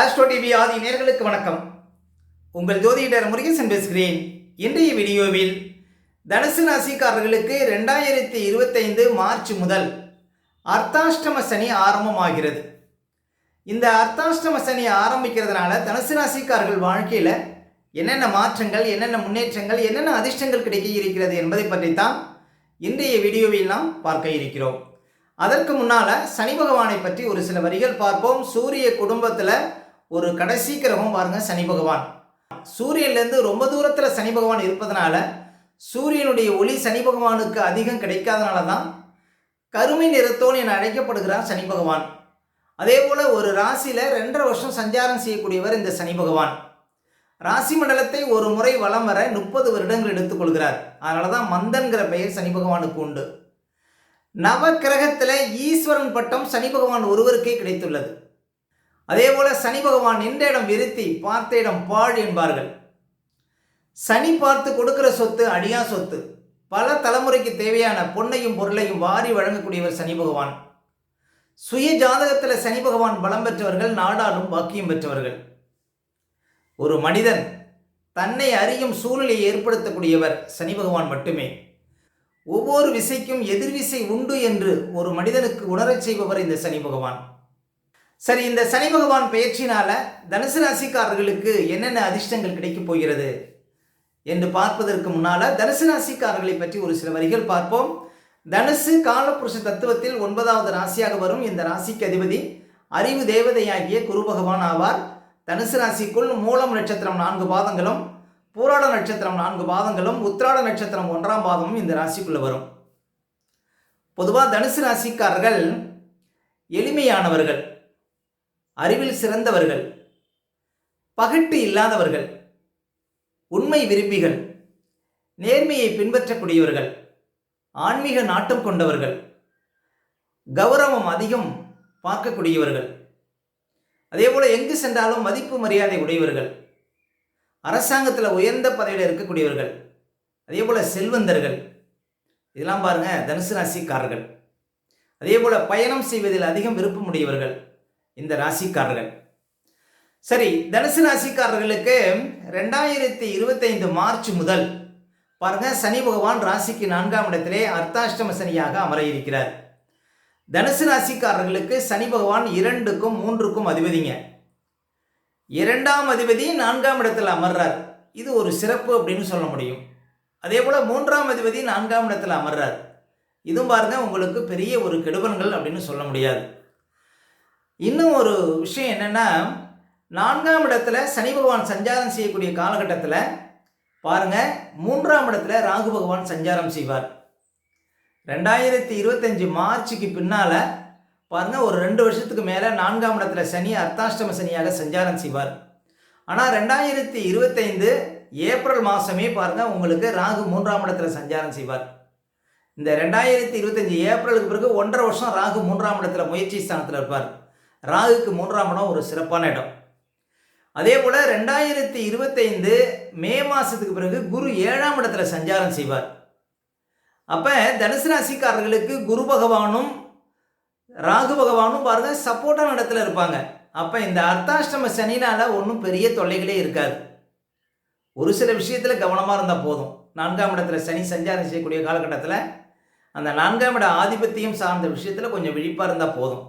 Astro TV ஆதி நேர்களுக்கு வணக்கம். உங்கள் ஜோதிடர் முருகேசன் பேசுகிறேன். இன்றைய வீடியோவில் தனுசு ராசிக்காரர்களுக்கு ரெண்டாயிரத்தி இருபத்தைந்து மார்ச் முதல் அர்த்தாஷ்டம சனி ஆரம்பமாகிறது. இந்த அர்த்தாஷ்டம சனி ஆரம்பிக்கிறதுனால தனுசு ராசிக்காரர்கள் வாழ்க்கையில் என்னென்ன மாற்றங்கள் என்னென்ன முன்னேற்றங்கள் என்னென்ன அதிர்ஷ்டங்கள் கிடைக்க இருக்கிறது என்பதை பற்றித்தான் இன்றைய வீடியோவில் நாம் பார்க்க இருக்கிறோம். அதற்கு முன்னால் சனி பகவானை பற்றி ஒரு சில வரிகள் பார்ப்போம். சூரிய குடும்பத்தில் ஒரு கடைசி கிரகம் பாருங்க சனி பகவான். சூரியன்லேருந்து ரொம்ப தூரத்தில் சனி பகவான் இருப்பதனால சூரியனுடைய ஒளி சனி பகவானுக்கு அதிகம் கிடைக்காதனால தான் கருமை நிறத்தோன் என அழைக்கப்படுகிறார் சனி பகவான். அதே போல் ஒரு ராசியில் ரெண்டரை வருஷம் சஞ்சாரம் செய்யக்கூடியவர் இந்த சனி பகவான். ராசி மண்டலத்தை ஒரு முறை வலம் வர முப்பது வருடங்கள் எடுத்துக்கொள்கிறார் அதனால தான் மந்தன்கிற பெயர் சனி பகவானுக்கு உண்டு. நவ கிரகத்தில் ஈஸ்வரன் பட்டம் சனி பகவான் ஒருவருக்கே கிடைத்துள்ளது. அதே போல சனி பகவான் நின்ற இடம் விருத்தி பார்த்த இடம் பாழ் என்பார்கள். சனி பார்த்து கொடுக்கிற சொத்து அடியா சொத்து. பல தலைமுறைக்கு தேவையான பொன்னையும் பொருளையும் வாரி வழங்கக்கூடியவர் சனி பகவான். சுய ஜாதகத்தில் சனி பகவான் பலம் பெற்றவர்கள் நாடாலும் பாக்கியம் பெற்றவர்கள். ஒரு மனிதன் தன்னை அறியும் சூழ்நிலையை ஏற்படுத்தக்கூடியவர் சனி பகவான் மட்டுமே. ஒவ்வொரு விசைக்கும் எதிர்விசை உண்டு என்று ஒரு மனிதனுக்கு உணரச் செய்பவர் இந்த சனி பகவான். சரி இந்த சனி பகவான் பெயர்ச்சினால தனுசு ராசிக்காரர்களுக்கு என்னென்ன அதிர்ஷ்டங்கள் கிடைக்கப் போகிறது என்று பார்ப்பதற்கு முன்னால தனுசு ராசிக்காரர்களை பற்றி ஒரு சில வரிகள் பார்ப்போம். தனுசு காலப்புருஷ தத்துவத்தில் ஒன்பதாவது ராசியாக வரும். இந்த ராசிக்கு அதிபதி அறிவு தேவதையாகிய குரு பகவான் ஆவார். தனுசு ராசிக்குள் மூலம் நட்சத்திரம் நான்கு பாதங்களும் பூராட நட்சத்திரம் நான்கு பாதங்களும் உத்திராட நட்சத்திரம் ஒன்றாம் பாதமும் இந்த ராசிக்குள்ள வரும். பொதுவாக தனுசு ராசிக்காரர்கள் எளிமையானவர்கள். அறிவில் சிறந்தவர்கள் பகட்டு இல்லாதவர்கள் உண்மை விரும்பிகள் நேர்மையை பின்பற்றக்கூடியவர்கள் ஆன்மீக நாட்டம் கொண்டவர்கள் கௌரவம் அதிகம் பார்க்கக்கூடியவர்கள். அதேபோல் எங்கு சென்றாலும் மதிப்பு மரியாதை உடையவர்கள் அரசாங்கத்தில் உயர்ந்த பதவியில் இருக்கக்கூடியவர்கள் அதே போல் செல்வந்தர்கள். இதெல்லாம் பாருங்கள் தனுசு ராசிக்காரர்கள். அதே போல் பயணம் செய்வதில் அதிகம் விருப்பமுடையவர்கள். இந்த ராசிக்காரர்கள். சரி தனுசு ராசிக்காரர்களுக்கு ரெண்டாயிரத்தி இருபத்தைந்து மார்ச் முதல் பாருங்க சனி பகவான் ராசிக்கு நான்காம் இடத்திலே அர்த்தாஷ்டம சனியாக அமர இருக்கிறார் தனுசு ராசிக்காரர்களுக்கு சனி பகவான் இரண்டுக்கும் மூன்றுக்கும் அதிபதிங்க. இரண்டாம் அதிபதி நான்காம் இடத்தில் அமர்றார். இது ஒரு சிறப்பு அப்படின்னு சொல்ல முடியும். அதே போல் மூன்றாம் அதிபதி நான்காம் இடத்தில் அமர்றார். இதுவும் பாருங்க உங்களுக்கு பெரிய ஒரு கெடுபன்கள் அப்படின்னு சொல்ல முடியாது. இன்னும் ஒரு விஷயம் என்னென்னா நான்காம் இடத்துல சனி பகவான் சஞ்சாரம் செய்யக்கூடிய காலகட்டத்தில் பாருங்க மூன்றாம் இடத்துல ராகு பகவான் சஞ்சாரம் செய்வார். ரெண்டாயிரத்தி இருபத்தஞ்சி மார்ச்சுக்கு பின்னால் பாருங்கள் ஒரு ரெண்டு வருஷத்துக்கு மேலே நான்காம் இடத்துல சனி அர்த்தாஷ்டம சனியாக சஞ்சாரம் செய்வார். ஆனால் ரெண்டாயிரத்தி இருபத்தைந்து ஏப்ரல் மாதமே பாருங்க உங்களுக்கு ராகு மூன்றாம் இடத்துல சஞ்சாரம் செய்வார். இந்த ரெண்டாயிரத்தி இருபத்தஞ்சி ஏப்ரலுக்கு பிறகு ஒன்றரை வருஷம் ராகு மூன்றாம் இடத்துல முயற்சி ஸ்தானத்தில் இருப்பார். ராகுக்கு மூன்றாம் இடம் ஒரு சிறப்பான இடம். அதே போல் ரெண்டாயிரத்தி இருபத்தைந்து மே மாதத்துக்கு பிறகு குரு ஏழாம் இடத்துல சஞ்சாரம் செய்வார். அப்போ தனுசு ராசிக்காரர்களுக்கு குரு பகவானும் ராகு பகவானும் பாருங்க சப்போர்ட்டான இடத்துல இருப்பாங்க. அப்போ இந்த அர்த்தாஷ்டம சனினால் ஒன்றும் பெரிய தொல்லைகளே இருக்காது. ஒரு சில விஷயத்தில் கவனமாக இருந்தால் போதும். நான்காம் இடத்துல சனி சஞ்சாரம் செய்யக்கூடிய காலகட்டத்தில் அந்த நான்காம் இட ஆதிபத்தியம் சார்ந்த விஷயத்தில் கொஞ்சம் விழிப்பாக இருந்தால் போதும்.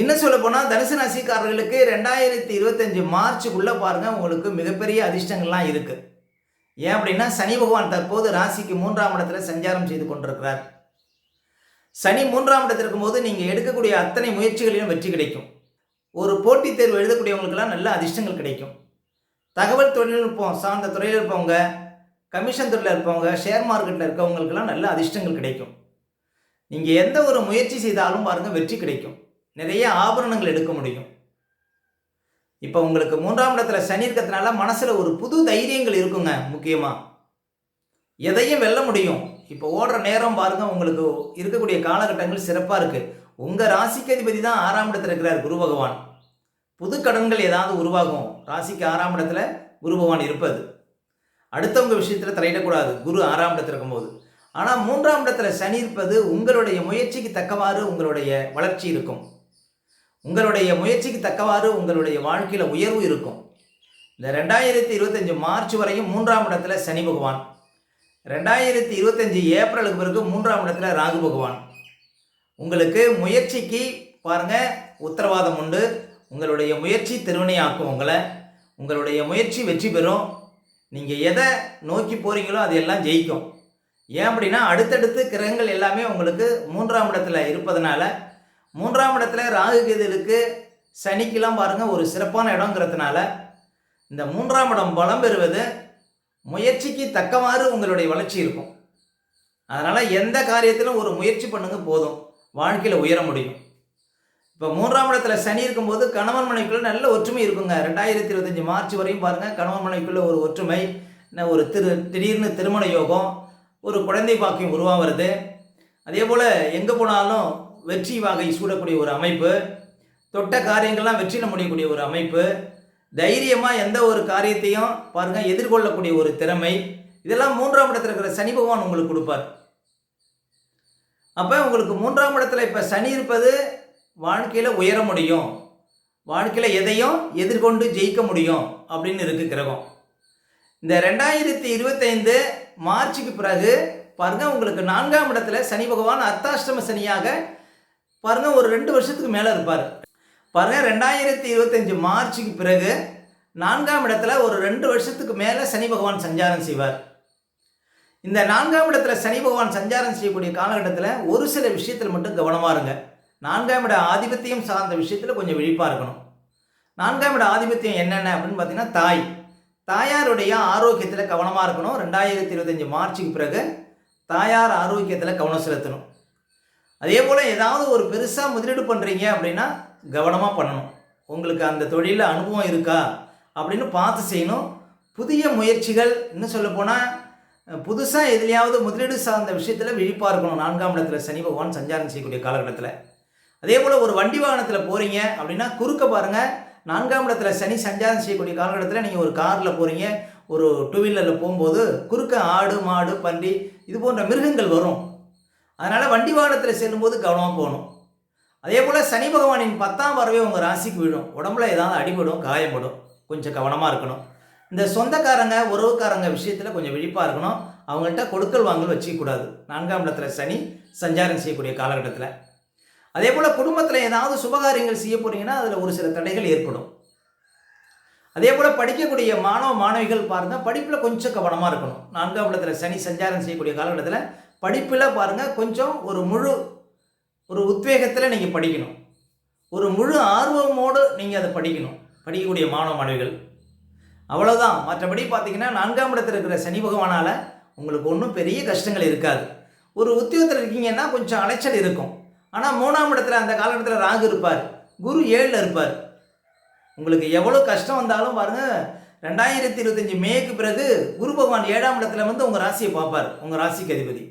இன்னும் சொல்ல போனால் தனுசு ராசிக்காரர்களுக்கு ரெண்டாயிரத்தி இருபத்தஞ்சி மார்ச்சுக்குள்ளே பாருங்கள் உங்களுக்கு மிகப்பெரிய அதிர்ஷ்டங்கள்லாம் இருக்குது ஏன் அப்படின்னா சனி பகவான் தற்போது ராசிக்கு மூன்றாம் இடத்துல சஞ்சாரம் செய்து கொண்டிருக்கிறார். சனி மூன்றாம் இடத்துல இருக்கும்போது நீங்கள் எடுக்கக்கூடிய அத்தனை முயற்சிகளிலும் வெற்றி கிடைக்கும். ஒரு போட்டித் தேர்வு எழுதக்கூடியவங்களுக்கெல்லாம் நல்ல அதிர்ஷ்டங்கள் கிடைக்கும். தகவல் தொழில்நுட்பம் சார்ந்த துறையில் இருப்பவங்க கமிஷன் துறையில் இருப்பவங்க ஷேர் மார்க்கெட்டில் இருக்கவங்களுக்கெல்லாம் நல்ல அதிர்ஷ்டங்கள் கிடைக்கும். நீங்கள் எந்த ஒரு முயற்சி செய்தாலும் பாருங்கள் வெற்றி கிடைக்கும். நிறைய ஆபரணங்கள் எடுக்க முடியும். இப்போ உங்களுக்கு மூன்றாம் இடத்துல சனி இருக்கிறதுனால மனசில் ஒரு புது தைரியங்கள் இருக்குங்க முக்கியமாக எதையும் வெல்ல முடியும். இப்போ ஓடுற நேரம் பாருங்க உங்களுக்கு இருக்கக்கூடிய காலகட்டங்கள் சிறப்பாக இருக்குது உங்கள் ராசிக்கு அதிபதி தான் ஆறாம் இடத்துல இருக்கிறார் குரு பகவான். புது கடன்கள் ஏதாவது உருவாகும். ராசிக்கு ஆறாம் இடத்துல குரு பகவான் இருப்பது. அடுத்தவங்க விஷயத்தில் தலையிடக்கூடாது குரு ஆறாம் இடத்துல இருக்கும்போது. ஆனால் மூன்றாம் இடத்துல சனி இருப்பது உங்களுடைய முயற்சிக்கு தக்கவாறு உங்களுடைய வளர்ச்சி இருக்கும். உங்களுடைய முயற்சிக்கு தக்கவாறு உங்களுடைய வாழ்க்கையில் உயர்வு இருக்கும். இந்த ரெண்டாயிரத்தி இருபத்தஞ்சி மார்ச் வரையும் மூன்றாம் இடத்துல சனி பகவான். ரெண்டாயிரத்தி இருபத்தஞ்சி ஏப்ரலுக்கு பிறகு மூன்றாம் இடத்துல ராகு பகவான். உங்களுக்கு முயற்சிக்கு பாருங்க உத்தரவாதம் உண்டு. உங்களுடைய முயற்சி திருவினையாக்கும் உங்களை. உங்களுடைய முயற்சி வெற்றி பெறும். நீங்கள் எதை நோக்கி போகிறீங்களோ அது எல்லாம் ஜெயிக்கும். ஏன் அப்படின்னா அடுத்தடுத்து கிரகங்கள் எல்லாமே உங்களுக்கு மூன்றாம் இடத்துல இருப்பதனால மூன்றாம் இடத்துல ராகு கேதுகளுக்கு சனிக்கெல்லாம் பாருங்கள் ஒரு சிறப்பான இடங்கிறதுனால இந்த மூன்றாம் இடம் பலம் பெறுவது முயற்சிக்கு தக்கவாறு உங்களுடைய வளர்ச்சி இருக்கும். அதனால் எந்த காரியத்திலும் ஒரு முயற்சி பண்ணுங்க போதும். வாழ்க்கையில் உயர முடியும். இப்போ மூன்றாம் இடத்துல சனி இருக்கும்போது கணவன் மனைவிக்குள்ள நல்ல ஒற்றுமை இருக்குங்க. ரெண்டாயிரத்தி இருபத்தஞ்சி மார்ச் வரையும் பாருங்கள் கணவன் மனைவிக்குள்ள ஒரு ஒற்றுமை என்ன ஒரு திரு திடீர்னு திருமண யோகம் ஒரு குழந்தை பாக்கியம் உருவாகிறது. அதே போல் எங்கே போனாலும் வெற்றி வாகை சூடக்கூடிய ஒரு அமைப்பு தொட்ட காரியங்கள்லாம் வெற்றில முடியக்கூடிய ஒரு அமைப்பு தைரியமாக எந்த ஒரு காரியத்தையும் பாருங்கள் எதிர்கொள்ளக்கூடிய ஒரு திறமை. இதெல்லாம் மூன்றாம் இடத்துல இருக்கிற சனி பகவான் உங்களுக்கு கொடுப்பார். அப்போ உங்களுக்கு மூன்றாம் இடத்துல இப்போ சனி இருப்பது வாழ்க்கையில் உயர முடியும். வாழ்க்கையில் எதையும் எதிர்கொண்டு ஜெயிக்க முடியும் அப்படின்னு இருக்கு கிரகம். இந்த ரெண்டாயிரத்தி இருபத்தைந்து மார்ச்சுக்கு பிறகு பாருங்க உங்களுக்கு நான்காம் இடத்துல சனி பகவான் அர்த்தாஷ்டம சனியாக பாருங்க ஒரு ரெண்டு வருஷத்துக்கு மேலே இருப்பார். பாருங்க ரெண்டாயிரத்தி இருபத்தஞ்சு மார்ச்சுக்கு பிறகு நான்காம் இடத்துல ஒரு ரெண்டு வருஷத்துக்கு மேலே சனி பகவான் சஞ்சாரம் செய்வார். இந்த நான்காம் இடத்துல சனி பகவான் சஞ்சாரம் செய்யக்கூடிய காலகட்டத்தில் ஒரு சில விஷயத்தில் மட்டும் கவனமாக இருங்க. நான்காம் இட ஆதிபத்தியம் சார்ந்த விஷயத்தில் கொஞ்சம் விழிப்பாக இருக்கணும். நான்காம் இட ஆதிபத்தியம் என்னென்ன அப்படின்னு பார்த்தீங்கன்னா தாய். தாயாருடைய ஆரோக்கியத்தில் கவனமாக இருக்கணும். ரெண்டாயிரத்தி இருபத்தஞ்சி மார்ச்சுக்கு பிறகு தாயார் ஆரோக்கியத்தில் கவனம் செலுத்தணும். அதே போல் ஏதாவது ஒரு பெருசாக முதலீடு பண்ணுறீங்க அப்படின்னா கவனமாக பண்ணணும். உங்களுக்கு அந்த தொழிலில் அனுபவம் இருக்கா அப்படின்னு பார்த்து செய்யணும். புதிய முயற்சிகள் இன்னும் சொல்லப்போனால் புதுசாக எதுலையாவது முதலீடு சார்ந்த விஷயத்தில் விழிப்பாக இருக்கணும் நான்காம் இடத்துல சனி பகவான் சஞ்சாரம் செய்யக்கூடிய காலகட்டத்தில். அதே போல் ஒரு வண்டி வாகனத்தில் போகிறீங்க அப்படின்னா குறுக்க பாருங்கள் நான்காம் இடத்துல சனி சஞ்சாரம் செய்யக்கூடிய காலகட்டத்தில் நீங்கள் ஒரு காரில் போகிறீங்க ஒரு டூ வீலரில் போகும்போது குறுக்க ஆடு மாடு பன்றி இது போன்ற மிருகங்கள் வரும். அதனால் வண்டி வாகனத்தில் செல்லும்போது கவனமாக போகணும். அதே போல் சனி பகவானின் பத்தாம் வரவே உங்கள் ராசிக்கு விழும். உடம்புல ஏதாவது அடிபடும் காயப்படும். கொஞ்சம் கவனமாக இருக்கணும். இந்த சொந்தக்காரங்க உறவுக்காரங்க விஷயத்தில் கொஞ்சம் விழிப்பாக இருக்கணும். அவங்கள்ட்ட கொடுக்கல் வாங்கல் வச்சுக்கூடாது நான்காம் இடத்துல சனி சஞ்சாரம் செய்யக்கூடிய காலகட்டத்தில். அதே போல் குடும்பத்தில் ஏதாவது சுபகாரியங்கள் செய்ய போகிறீங்கன்னா அதில் ஒரு சில தடைகள் ஏற்படும். அதே போல் படிக்கக்கூடிய மாணவ மாணவிகள் பாருங்கள் படிப்பில் கொஞ்சம் கவனமாக இருக்கணும். நான்காம் இடத்துல சனி சஞ்சாரம் செய்யக்கூடிய காலகட்டத்தில் படிப்பில் பாருங்கள் கொஞ்சம் ஒரு முழு ஒரு உத்வேகத்தில் நீங்கள் படிக்கணும். ஒரு முழு ஆர்வமோடு நீங்கள் அதை படிக்கணும். படிக்கக்கூடிய மாணவ மாணவிகள். அவ்வளோதான் மற்றபடி பார்த்தீங்கன்னா நான்காம் இடத்தில் இருக்கிற சனி பகவானால் உங்களுக்கு ஒன்றும் பெரிய கஷ்டங்கள் இருக்காது. ஒரு உத்தியோகத்தில் இருக்கீங்கன்னா கொஞ்சம் அலைச்சல் இருக்கும். ஆனால் மூணாம் இடத்துல அந்த காலகட்டத்தில் ராகு இருப்பார். குரு ஏழில் இருப்பார். உங்களுக்கு எவ்வளோ கஷ்டம் வந்தாலும் பாருங்கள் ரெண்டாயிரத்தி இருபத்தஞ்சி மேக்கு பிறகு குரு பகவான் ஏழாம் இடத்துல வந்து உங்கள் ராசியை பார்ப்பார். உங்கள் ராசிக்கு அதிபதி.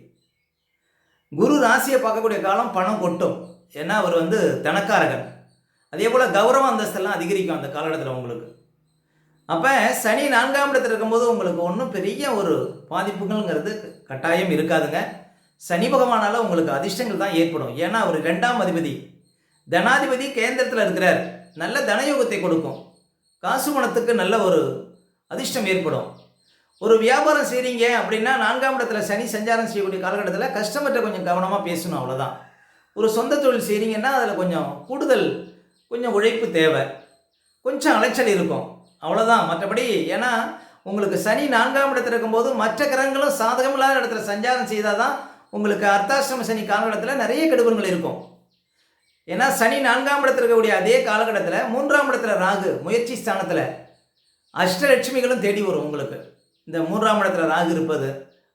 குரு ராசியை பார்க்கக்கூடிய காலம் பணம் கொட்டும். ஏன்னா அவர் வந்து தனக்காரகன். அதே போல் கௌரவ அந்தஸ்தெல்லாம் அதிகரிக்கும் அந்த காலகட்டத்தில் உங்களுக்கு. அப்போ சனி நான்காம் இடத்துல இருக்கும்போது உங்களுக்கு ஒன்றும் பெரிய ஒரு பாதிப்புகள்ங்கிறது கட்டாயம் இருக்காதுங்க. சனி பகவானால் உங்களுக்கு அதிர்ஷ்டங்கள் தான் ஏற்படும். ஏன்னா அவர் ரெண்டாம் அதிபதி. தனாதிபதி கேந்திரத்தில் இருக்கிறார். நல்ல தனயோகத்தை கொடுக்கும். காசு பணத்துக்கு நல்ல ஒரு அதிர்ஷ்டம் ஏற்படும். ஒரு வியாபாரம் செய்கிறீங்க அப்படின்னா நான்காம் இடத்துல சனி சஞ்சாரம் செய்யக்கூடிய காலகட்டத்தில் கஸ்டமர்கிட்ட கொஞ்சம் கவனமாக பேசணும் அவ்வளோதான் ஒரு சொந்த தொழில் செய்கிறீங்கன்னா அதில் கொஞ்சம் கூடுதல் கொஞ்சம் உழைப்பு தேவை. கொஞ்சம் அலைச்சல் இருக்கும். அவ்வளோதான் மற்றபடி ஏன்னா உங்களுக்கு சனி நான்காம் இடத்துல இருக்கும்போது மற்ற கிரகங்களும் சாதகம் இல்லாத இடத்துல சஞ்சாரம் செய்தால் தான் உங்களுக்கு அர்த்தாசிரம சனி காலகட்டத்தில் நிறைய கெடுபங்கள் இருக்கும். ஏன்னா சனி நான்காம் இடத்துல இருக்கக்கூடிய அதே காலகட்டத்தில் மூன்றாம் இடத்துல ராகு முயற்சி ஸ்தானத்தில் அஷ்டலட்சுமிகளும் தேடி வரும் உங்களுக்கு. இந்த மூன்றாம் இடத்துல ராகு இருப்பது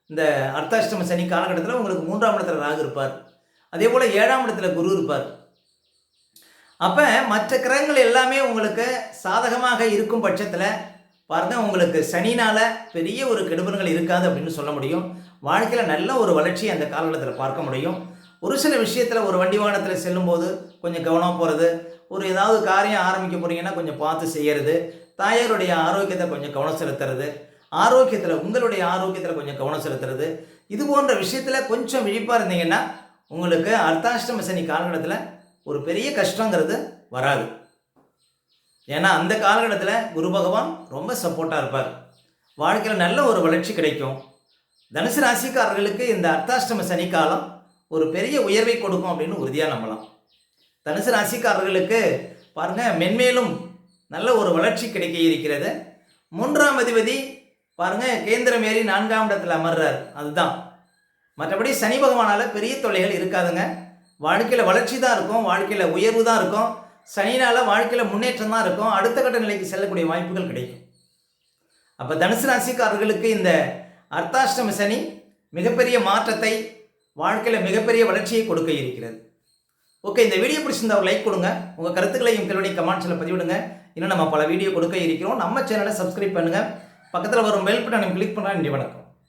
இந்த அர்த்தாஷ்டம சனி காலகட்டத்தில் உங்களுக்கு மூன்றாம் இடத்துல ராகு இருப்பார். அதே போல் ஏழாம் இடத்துல குரு இருப்பார். அப்போ மற்ற கிரகங்கள் எல்லாமே உங்களுக்கு சாதகமாக இருக்கும் பட்சத்தில் பாருங்கள் உங்களுக்கு சனினால் பெரிய ஒரு கெடுபல்கள் இருக்காது அப்படின்னு சொல்ல முடியும். வாழ்க்கையில் நல்ல ஒரு வளர்ச்சியை அந்த காலகட்டத்தில் பார்க்க முடியும். ஒரு சில விஷயத்தில் ஒரு வண்டி வாகனத்தில் செல்லும்போது கொஞ்சம் கவனம் போகிறது ஒரு ஏதாவது காரியம் ஆரம்பிக்க போகிறீங்கன்னா கொஞ்சம் பார்த்து செய்கிறது தாயாருடைய ஆரோக்கியத்தை கொஞ்சம் கவனம் செலுத்துறது ஆரோக்கியத்தில் உங்களுடைய ஆரோக்கியத்தில் கொஞ்சம் கவனம் செலுத்துறது. இது போன்ற விஷயத்தில் கொஞ்சம் விழிப்பாக இருந்தீங்கன்னா உங்களுக்கு அர்த்தாஷ்டம சனி காலகட்டத்தில் ஒரு பெரிய கஷ்டங்கிறது வராது. ஏன்னா அந்த காலகட்டத்தில் குரு பகவான் ரொம்ப சப்போர்ட்டாக இருப்பார். வாழ்க்கையில் நல்ல ஒரு வளர்ச்சி கிடைக்கும். தனுசு ராசிக்காரர்களுக்கு இந்த அர்த்தாஷ்டம சனி காலம் ஒரு பெரிய உயர்வை கொடுக்கும் அப்படின்னு உறுதியாக நம்பலாம். தனுசு ராசிக்காரர்களுக்கு பாருங்கள் மென்மேலும் நல்ல ஒரு வளர்ச்சி கிடைக்க இருக்கிறது. மூன்றாம் அதிபதி பாருங்க கேந்திரம் ஏறி நான்காம் இடத்துல அமர்றார். அதுதான். மற்றபடி சனி பகவானால் பெரிய தொல்லைகள் இருக்காதுங்க. வாழ்க்கையில் வளர்ச்சி தான் இருக்கும் வாழ்க்கையில் உயர்வு தான் இருக்கும். சனினால் வாழ்க்கையில் முன்னேற்றம் தான் இருக்கும். அடுத்த கட்ட நிலைக்கு செல்லக்கூடிய வாய்ப்புகள் கிடைக்கும். அப்போ தனுசு ராசிக்காரர்களுக்கு இந்த அர்த்தாஷ்டம சனி மிகப்பெரிய மாற்றத்தை வாழ்க்கையில் மிகப்பெரிய வளர்ச்சியை கொடுக்க இருக்கிறது. ஓகே இந்த வீடியோ பிடிச்சிருந்தா ஒரு லைக் கொடுங்க. உங்கள் கருத்துக்களையும் கேள்வி கமெண்ட்ஸில் பதிவிடுங்க. இன்னும் நம்ம பல வீடியோ கொடுக்க இருக்கிறோம். நம்ம சேனலை சப்ஸ்கிரைப் பண்ணுங்கள் பக்கத்தில் வரும் பெல் பட்டனை கிளிக் பண்ணால் நன்றி வணக்கம்.